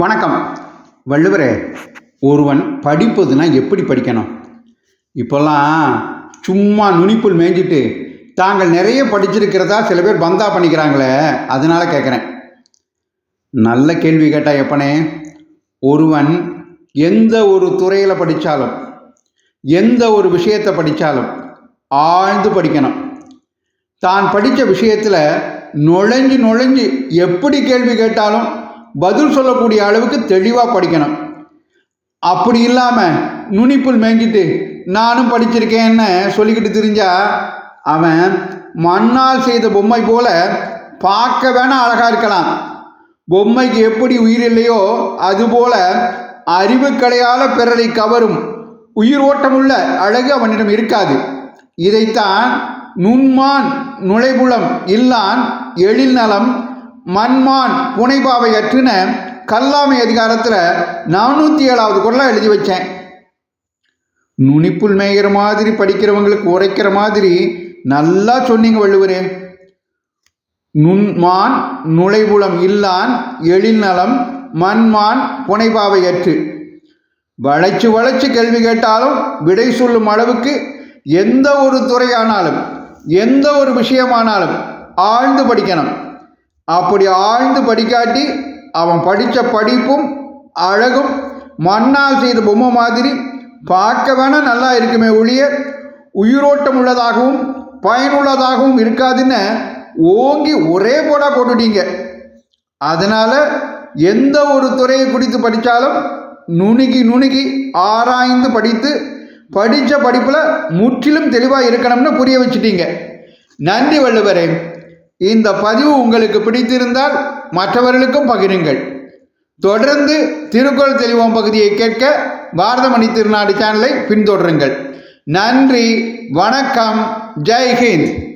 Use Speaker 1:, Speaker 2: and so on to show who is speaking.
Speaker 1: வணக்கம். வள்ளுவரே ஒருவன் படிப்பதுனா எப்படி படிக்கணும்? இப்போல்லாம் சும்மா நுனிப்புல் மேய்ஞ்சிட்டு தாங்கள் நிறைய படிச்சிருக்கிறதா சில பேர் பந்தா பண்ணிக்கிறாங்களே அதனால கேட்குறேன். நல்ல கேள்வி கேட்டால் எப்பனே? ஒருவன் எந்த ஒரு துறையில் படித்தாலும் எந்த ஒரு விஷயத்தை படித்தாலும் ஆழ்ந்து படிக்கணும். தான் படித்த விஷயத்தில் நுழைஞ்சு நுழைஞ்சு எப்படி கேள்வி கேட்டாலும் பதில் சொல்லக்கூடிய அளவுக்கு தெளிவாக படிக்கணும். அப்படி இல்லாமல் நுனிப்புல் மேய்ஞ்சிட்டு நானும் படிச்சிருக்கேன்னு சொல்லிக்கிட்டு தெரிஞ்சா அவன் மண்ணால் செய்த பொம்மை போல பார்க்க வேணா அழகாக இருக்கலாம். பொம்மைக்கு எப்படி உயிர் இல்லையோ அதுபோல அறிவுக்கடையால பிறரை கவரும். உயிர் ஓட்டமுள்ள அழகு அவனிடம் இருக்காது. இதைத்தான் நுண்மான் நுழைபுலம் இல்லான் எழில் நலம் மன்மான் புனைபாவை அற்றுன கல்லாமை அதிகாரத்தில் நானூற்றி ஏழாவது குரலாக எழுதி வச்சேன். நுனிப்புல் மேய்கிற மாதிரி படிக்கிறவங்களுக்கு உரைக்கிற மாதிரி நல்லா சொன்னீங்க வள்ளுவரே. நுண்மான் நுழைபுலம் இல்லான் எழில் நலம் மண்மான் புனைபாவை அற்று. வளைச்சு வளைச்சு கேள்வி கேட்டாலும் விடை சொல்லும் அளவுக்கு எந்த ஒரு துறையானாலும் எந்த ஒரு விஷயமானாலும் ஆழ்ந்து படிக்கணும். அப்படி ஆழ்ந்து படிக்காட்டி அவன் படித்த படிப்பும் அழகும். மண்ணால் செய்த பொம்மை மாதிரி. பார்க்க வேணா நல்லா இருக்குமே ஒழிய உயிரோட்டம் உள்ளதாகவும் பயனுள்ளதாகவும் இருக்காதுன்னு ஓங்கி ஒரே போடா போட்டுட்டீங்க. அதனால் எந்த ஒரு துறையை குறித்து படித்தாலும் நுணுகி நுணுகி ஆராய்ந்து படித்து படித்த படிப்பில் முற்றிலும் தெளிவாக இருக்கணும்னு புரிய வச்சுட்டீங்க. நன்றி வள்ளுவரே. இந்த பதிவு உங்களுக்கு பிடித்திருந்தால் மற்றவர்களுக்கும் பகிருங்கள். தொடர்ந்து திருக்குறள் தெளிவோம் பகுதியை கேட்க பாரதமணி திருநாடு சேனலை பின்தொடருங்கள். நன்றி வணக்கம் ஜெய்ஹிந்த்